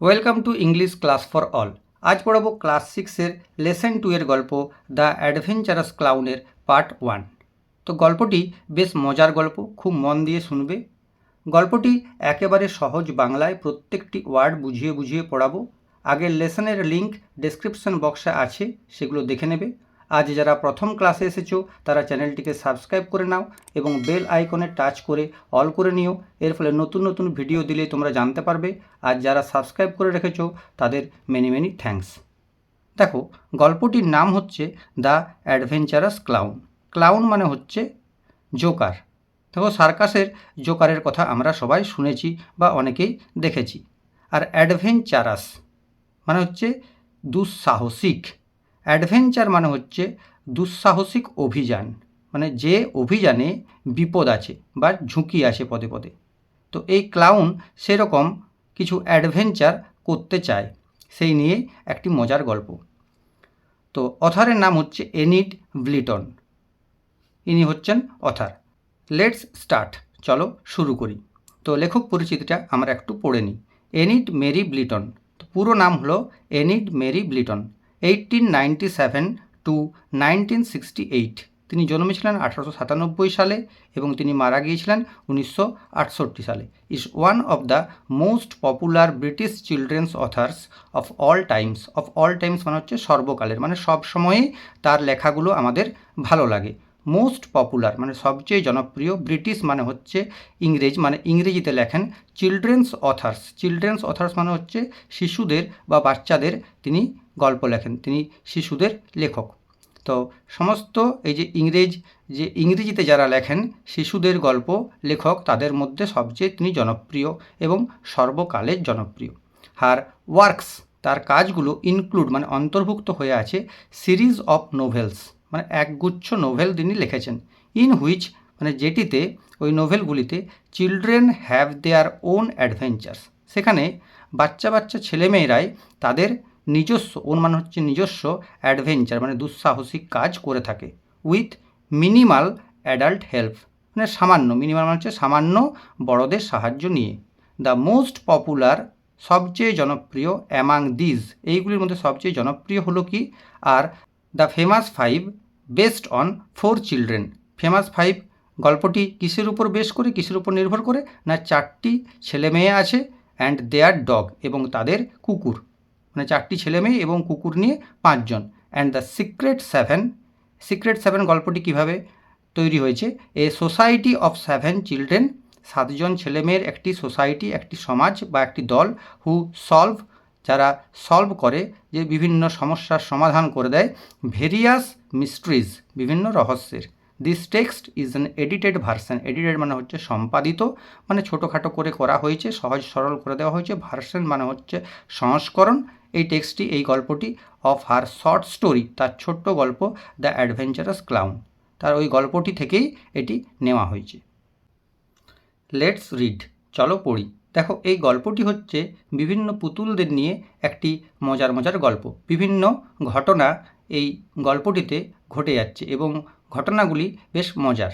Welcome to English class for all আজ পড়াবো class সিক্সের লেসেন টু এর গল্প দ্য অ্যাডভেঞ্চারাস ক্লাউনের পার্ট ওয়ান তো গল্পটি বেশ মজার গল্প, খুব মন দিয়ে শুনবে। গল্পটি একেবারে সহজ বাংলায় প্রত্যেকটি ওয়ার্ড বুঝিয়ে বুঝিয়ে পড়াবো। আগের লেসনের লিঙ্ক ডেসক্রিপশন বক্সে আছে, সেগুলো দেখে নেবে। আজ যারা প্রথম ক্লাসে এসেছ, তারা চ্যানেলটিকে সাবস্ক্রাইব করে নাও এবং বেল আইকনে টাচ করে অল করে নিও। এর ফলে নতুন নতুন ভিডিও দিলে তোমরা জানতে পারবে। আর যারা সাবস্ক্রাইব করে রেখেছো, তাদের মেনি মেনি থ্যাঙ্কস দেখো, গল্পটির নাম হচ্ছে দ্য অ্যাডভেঞ্চারাস ক্লাউন। ক্লাউন মানে হচ্ছে জোকার। দেখো, সার্কাসের জোকারের কথা আমরা সবাই শুনেছি বা অনেকেই দেখেছি। আর অ্যাডভেঞ্চারাস মানে হচ্ছে দুঃসাহসিক। অ্যাডভেঞ্চার মানে হচ্ছে দুঃসাহসিক অভিযান। মানে যে অভিযানে বিপদ আছে বা ঝুঁকি আছে পদে পদে। তো এই ক্লাউন সেরকম কিছু অ্যাডভেঞ্চার করতে চায়, সেই নিয়ে একটি মজার গল্প। তো অথারের নাম হচ্ছে এনিড ব্লিটন। ইনি হচ্ছেন অথার। লেটস স্টার্ট চলো শুরু করি। তো লেখক পরিচিতিটা আমরা একটু পড়ে নিই। Enid Mary Blyton. পুরো নাম হলো Enid Mary Blyton. Eighteen ninety seven to nineteen sixty eight তিনি জন্মেছিলেন আঠারোশো সাতানব্বই সালে এবং তিনি মারা গিয়েছিলেন উনিশশো আটষট্টি সালে। Is one of the most popular British children's authors of all times of all times মানে হচ্ছে সর্বকালের। মানে সব সময়েই তার লেখাগুলো আমাদের ভালো লাগে। মোস্ট পপুলার মানে সবচেয়ে জনপ্রিয় ব্রিটিশ মানে হচ্ছে ইংরেজ। মানে ইংরেজিতে লেখেন চিলড্রেন্স অথার্স চিলড্রেন্স অথার্স মানে হচ্ছে শিশুদের বা বাচ্চাদের তিনি গল্প লেখেন। তিনি শিশুদের লেখক। তো সমস্ত এই যে ইংরেজ, যে ইংরেজিতে যারা লেখেন, শিশুদের গল্প লেখক তাদের মধ্যে সবচেয়ে তিনি জনপ্রিয় এবং সর্বকালের জনপ্রিয়। আর ওয়ার্কস, তার কাজগুলো ইনক্লুড মানে অন্তর্ভুক্ত হয়ে আছে সিরিজ অফ নোভেলস মানে একগুচ্ছ নোভেল তিনি লিখেছেন, ইন হুইচ মানে যেটিতে, ওই নোভেলগুলিতে children have their own adventures. সেখানে বাচ্চা বাচ্চা ছেলেমেয়েরাই তাদের নিজস্ব ওন মানে হচ্ছে নিজস্ব অ্যাডভেঞ্চার মানে দুঃসাহসিক কাজ করে থাকে। উইথ মিনিমাল অ্যাডাল্ট হেল্প মানে সামান্য মিনিমাল মানে হচ্ছে সামান্য বড়দের সাহায্য নিয়ে। দ্য মোস্ট পপুলার সবচেয়ে জনপ্রিয় অ্যামাং দিজ এইগুলির মধ্যে সবচেয়ে জনপ্রিয় হলো কি? আর the famous five based on four children famous five গল্পটি কিসের উপর বেশ করে, কিসের উপর নির্ভর করে? না, চারটি ছেলে মেয়ে আছে অ্যান্ড দেয়ার ডগ এবং তাদের কুকুর। মানে চারটি ছেলে মেয়ে এবং কুকুর নিয়ে পাঁচজন। And the secret seven secret seven গল্পটি কীভাবে তৈরি হয়েছে? A society of seven children সাতজন ছেলেমেয়ের একটি সোসাইটি একটি সমাজ বা একটি দল হু সলভ যারা সলভ করে, যে বিভিন্ন সমস্যার সমাধান করে দেয় ভেরিয়াস মিস্ট্রিজ বিভিন্ন রহস্যের। This text is an edited version edited মানে হচ্ছে সম্পাদিত মানে ছোটোখাটো করে করা হয়েছে, সহজ সরল করে দেওয়া হয়েছে ভার্সন মানে হচ্ছে সংস্করণ এই টেক্সটটি, এই গল্পটি অফ হার শর্ট স্টোরি, তার ছোট্ট গল্প দ্য অ্যাডভেঞ্চারাস ক্লাউন। তার ওই গল্পটি থেকেই এটি নেওয়া হয়েছে। লেটস রিড, চলো পড়ি। দেখো, এই গল্পটি হচ্ছে বিভিন্ন পুতুলদের নিয়ে একটি মজার মজার গল্প। বিভিন্ন ঘটনা এই গল্পটিতে ঘটে যাচ্ছে এবং ঘটনাগুলি বেশ মজার।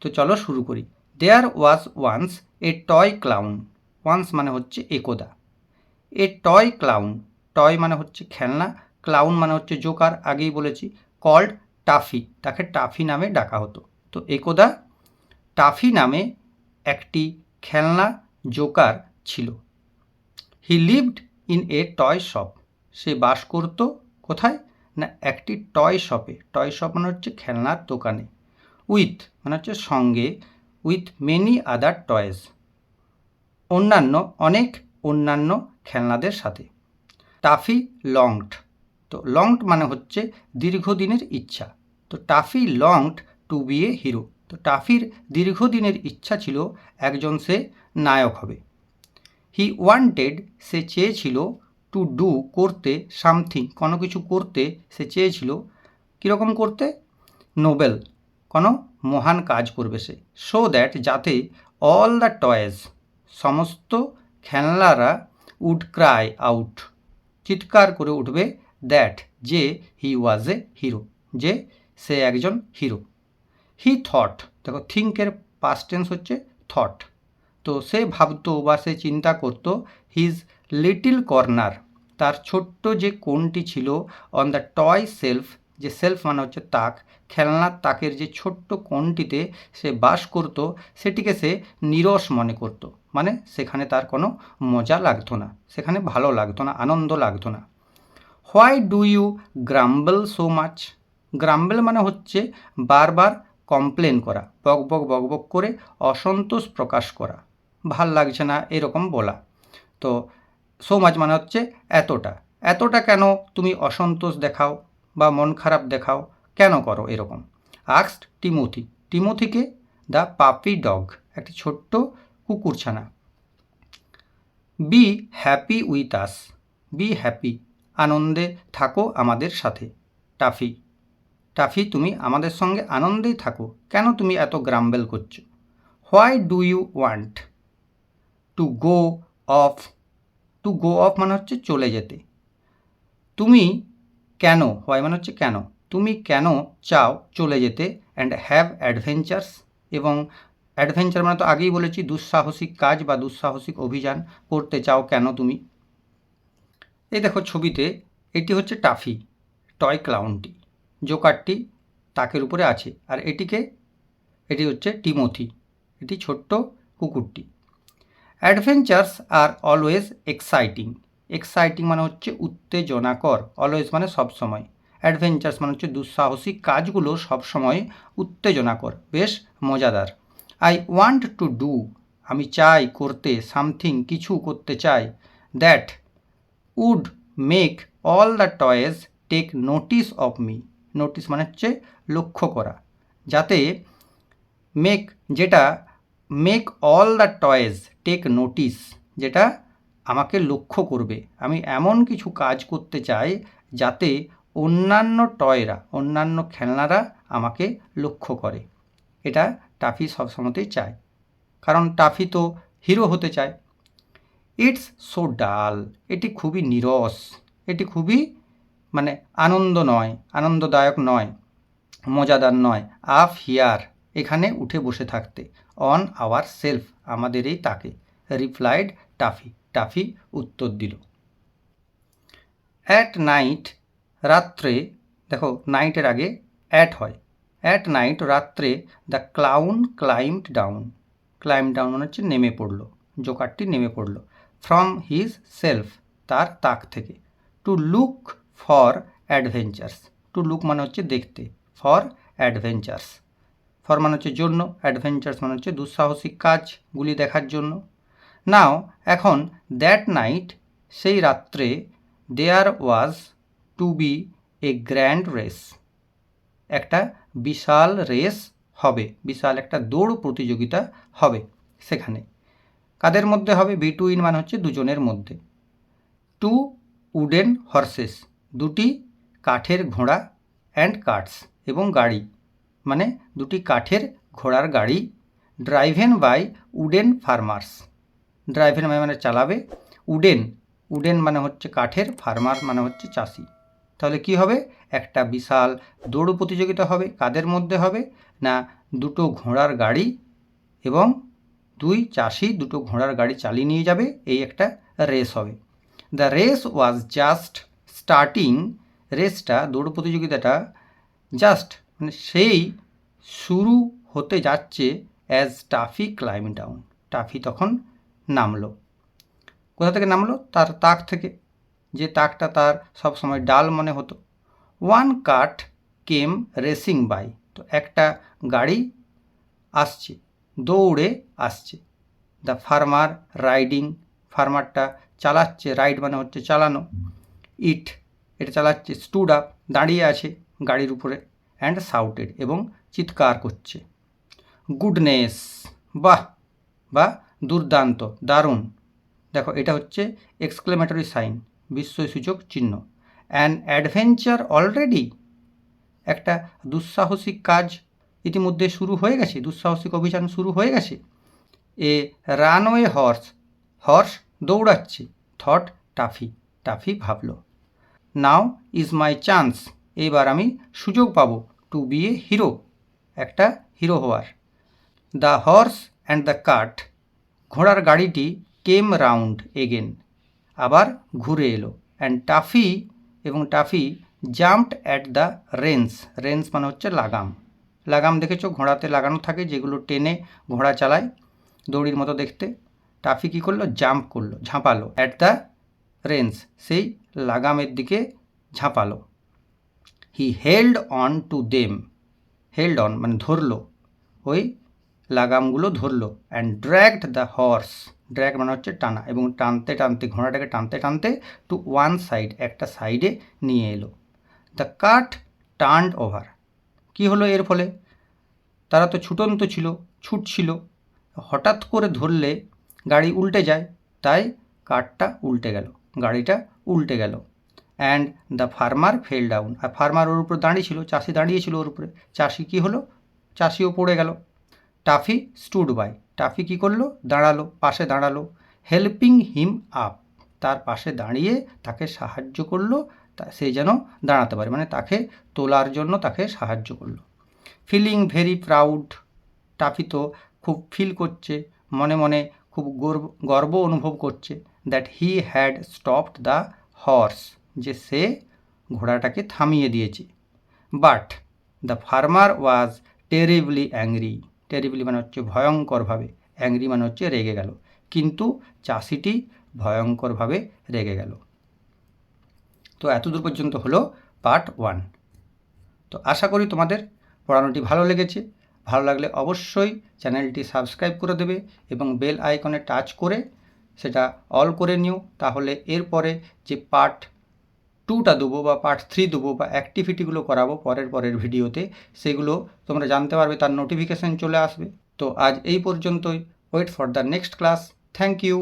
তো চলো শুরু করি। There was once a toy clown once মানে হচ্ছে একদা। এ টয় ক্লাউন টয় মানে হচ্ছে খেলনা, ক্লাউন মানে হচ্ছে জোকার, আগেই বলেছি, কল্ড টাফি, তাকে টাফি নামে ডাকা হতো। তো একদা টাফি নামে একটি খেলনা জোকার ছিল। He lived in a toy shop. সে বাস করত কোথায়? না, একটি টয় শপে। টয় শপ মানে হচ্ছে খেলনার দোকানে। উইথ মানে হচ্ছে সঙ্গে, উইথ মেনি আদার টয়েস। অন্যান্য, অনেক অন্যান্য খেলনাদের সাথে। টাফি লংড তো লংড মানে হচ্ছে দীর্ঘদিনের ইচ্ছা। তো Tuffy longed to be a hero. তো টাফির দীর্ঘদিনের ইচ্ছা ছিল একজন সে নায়ক হবে। হি ওয়ান্টেড, সে চেয়েছিল টু ডু করতে সামথিং। কোনো কিছু করতে সে চেয়েছিল কীরকম করতে? নোবেল। কোনো মহান কাজ করবে সে। সো দ্যাট যাতে অল দ্য টয়েজ, সমস্ত খেলনারা উড ক্রাই আউট। চিৎকার করে উঠবে দ্যাট যে হি ওয়াজ এ হিরো যে সে একজন হিরো হি থট দেখো থিঙ্কের পাস্ট টেন্স হচ্ছে থট তো সে ভাবতো বা সে চিন্তা করতো হিজ লিটিল কর্নার তার ছোট্ট যে কোণটি ছিল অন দ্য টয় সেলফ যে সেলফ মানে হচ্ছে তাক, খেলনার তাকের যে ছোট্ট কোণটিতে সে বাস করত, সেটিকে সে নিরস মনে করত। মানে সেখানে তার কোনো মজা লাগতো না, সেখানে ভালো লাগতো না, আনন্দ লাগতো না। Why do you grumble so much grumble মানে হচ্ছে বারবার কমপ্লেন করা, বক বক বক বক করে অসন্তোষ প্রকাশ করা, ভালো লাগছে না এরকম বলা। তো সো মাচ মানে হচ্ছে এতটা এতটা কেন তুমি অসন্তোষ দেখাও বা মন খারাপ দেখাও, কেন করো এরকম? আক্সড টিমোথি টিমোথিকে দ্য পাপি ডগ একটি ছোট্ট কুকুরছানা। Be happy with us be happy আনন্দে থাকো আমাদের সাথে। টাফি। টাফি, তুমি আমাদের সঙ্গে আনন্দেই থাকো। কেন তুমি এত গ্রাম্বেল করছ? Why do you want to go off to go off মানে হচ্ছে চলে যেতে। তুমি কেন? হোয়াই মানে হচ্ছে কেন? তুমি কেন চাও চলে যেতে? অ্যান্ড হ্যাভ অ্যাডভেঞ্চার্স এবং অ্যাডভেঞ্চার মানে তো আগেই বলেছি, দুঃসাহসিক কাজ বা দুঃসাহসিক অভিযান করতে চাও কেন তুমি? এই দেখো ছবিতে এটি হচ্ছে টাফি, টয় ক্লাউনটি। জোকারটি তাকের উপরে আছে আর এটিকে, এটি হচ্ছে টিমোথি, এটি ছোট্ট কুকুরটি। Adventures are always exciting exciting মানে হচ্ছে উত্তেজনাকর, অলওয়েজ মানে সবসময় অ্যাডভেঞ্চার্স মানে হচ্ছে দুঃসাহসিক কাজগুলো সবসময় উত্তেজনাকর, বেশ মজাদার। আই ওয়ান্ট টু ডু আমি চাই করতে সামথিং কিছু করতে চাই that would make all the toys take notice of me notice মানে হচ্ছে লক্ষ্য করা। যাতে মেক যেটা make all the toys take notice যেটা আমাকে লক্ষ্য করবে। আমি এমন কিছু কাজ করতে চাই যাতে অন্যান্য টয়রা অন্যান্য খেলনারা আমাকে লক্ষ্য করে। এটা টাফি সবসময়তেই চায়। কারণ টাফি তো হিরো হতে চায়। ইটস সো ডাল এটি খুবই নিরস। এটি খুবই মানে আনন্দ নয়, আনন্দদায়ক নয়, মজাদার নয়। আফ হিয়ার। এখানে উঠে বসে থাকতে। অন আওয়ার সেলফ আমাদের এই তাকে। Replied toffee. টাফি উত্তর দিল। অ্যাট নাইট রাত্রে, দেখো নাইটের আগে অ্যাট হয়। অ্যাট নাইট রাত্রে the clown climbed down climb down মানে হচ্ছে নেমে পড়ল। জোকারটি নেমে পড়ল। ফ্রম হিজ সেলফ তার তাক থেকে। To look for adventures to look মানে হচ্ছে দেখতে। ফর অ্যাডভেঞ্চার্স ফর মানে হচ্ছে জন্য। অ্যাডভেঞ্চার্স মানে হচ্ছে দুঃসাহসিক কাজগুলি দেখার জন্য। নাও এখন দ্যাট নাইট সেই রাত্রে there was to be a grand race একটা বিশাল রেস হবে, বিশাল একটা দৌড় প্রতিযোগিতা হবে সেখানে। কাদের মধ্যে হবে? বিটুইন মানে হচ্ছে দুজনের মধ্যে। টু উডেন হর্সেস, দুটি কাঠের ঘোড়া অ্যান্ড কার্টস এবং গাড়ি মানে দুটি কাঠের ঘোড়ার গাড়ি driven by wooden farmers. Driven by মানে চালাবে, উডেন উডেন মানে হচ্ছে কাঠের ফার্মার মানে হচ্ছে চাষি। তাহলে কি হবে? একটা বিশাল দৌড় প্রতিযোগিতা হবে। কাদের মধ্যে হবে? না, দুটো ঘোড়ার গাড়ি এবং দুই চাষি দুটো ঘোড়ার গাড়ি চালিয়ে নিয়ে যাবে। এই একটা রেস হবে। The race was just starting রেসটা, দৌড় প্রতিযোগিতাটা জাস্ট মানে সেই শুরু হতে যাচ্ছে as Tuffy climb down Tuffy তখন নামলো। কোথা থেকে নামলো? তার তাক থেকে। যে তাকটা তার সব সময় ডাল মনে হতো। One cart came racing by. তো একটা গাড়ি আসছে, দৌড়ে আসছে। দ্য ফার্মার রাইডিং, ফার্মারটা চালাচ্ছে, রাইড মানে হচ্ছে চালানো। ইট, এটা চালাচ্ছে, স্টুড আপ, দাঁড়িয়ে আছে গাড়ির উপরে অ্যান্ড সাউটেড এবং চিৎকার করছে। গুডনেস, বাহ, বা দুর্দান্ত, দারুণ। দেখো, এটা হচ্ছে এক্সক্লেমেটরি সাইন। বিস্ময়সূচক চিহ্ন। অ্যান অ্যাডভেঞ্চার অলরেডি একটা দুঃসাহসিক কাজ ইতিমধ্যে শুরু হয়ে গেছে, দুঃসাহসিক অভিযান শুরু হয়ে গেছে। এ রানওয়ে হর্স হর্স দৌড়াচ্ছে। থট টাফি টাফি ভাবল। নাও ইজ মাই চান্স এবার আমি সুযোগ পাব টু বি এ হিরো একটা হিরো হওয়ার। The horse and the cart ঘোড়ার গাড়িটি কেম রাউন্ড এগেন আবার ঘুরে এলো। অ্যান্ড টাফি এবং Taffy jumped at the reins reins মানে হচ্ছে লাগাম। লাগাম দেখেছ? ঘোড়াতে লাগানো থাকে যেগুলো টেনে ঘোড়া চালায় দড়ির মতো দেখতে। টাফি কী করল? জাম্প করল, ঝাঁপালো। অ্যাট দ্য রেন্স সেই লাগামের দিকে ঝাঁপালো। He held on to them held on মানে ধরলো। ওই লাগামগুলো ধরলো। And dragged the horse drag মানে হচ্ছে টানা এবং টানতে টানতে ঘোড়াটাকে টানতে টানতে টু ওয়ান সাইড একটা সাইডে নিয়ে এলো। দ্য কাট টার্নড ওভার কী হলো এর ফলে? তারা তো ছুটন্ত ছিল, ছুটছিল। হঠাৎ করে ধরলে গাড়ি উল্টে যায়, তাই কাঠটা উল্টে গেল, গাড়িটা উল্টে গেল। And the farmer fell down R farmer ওর উপরে দাঁড়িয়ে ছিল চাষি দাঁড়িয়েছিল ওর উপরে। চাষি কী হলো? চাষিও পড়ে গেল। টাফি স্টুড বাই টাফি কী করল, দাঁড়াল, পাশে দাঁড়াল হেল্পিং হিম আপ তার পাশে দাঁড়িয়ে তাকে সাহায্য করল সে যেন দাঁড়াতে পারে মানে তাকে তোলার জন্য তাকে সাহায্য করল। ফিলিং ভেরি প্রাউড টাফি তো খুব ফিল করছে, মনে মনে খুব গর্ব গর্ব অনুভব করছে that he had stopped the horse যে সে ঘোড়াটাকে থামিয়ে দিয়েছে। But the farmer was terribly angry terribly মানে হচ্ছে ভয়ঙ্করভাবে অ্যাংরি মানে হচ্ছে রেগে গেল। কিন্তু চাষিটি ভয়ঙ্করভাবে রেগে গেল। তো এতদূর পর্যন্ত হলো পার্ট ওয়ান তো আশা করি তোমাদের পড়ানোটি ভালো লেগেছে। ভালো লাগলে অবশ্যই চ্যানেলটি সাবস্ক্রাইব করে দেবে এবং বেল আইকনে টাচ করে সেটা অল করে নিও। তাহলে এরপরে যে পার্ট টুটা দেবো বা পার্ট থ্রি দেবো বা অ্যাক্টিভিটিগুলো করাবো পরের পরের ভিডিওতে সেগুলো তোমরা জানতে পারবে, তার নোটিফিকেশান চলে আসবে। তো আজ এই পর্যন্তই। Wait for the next class thank you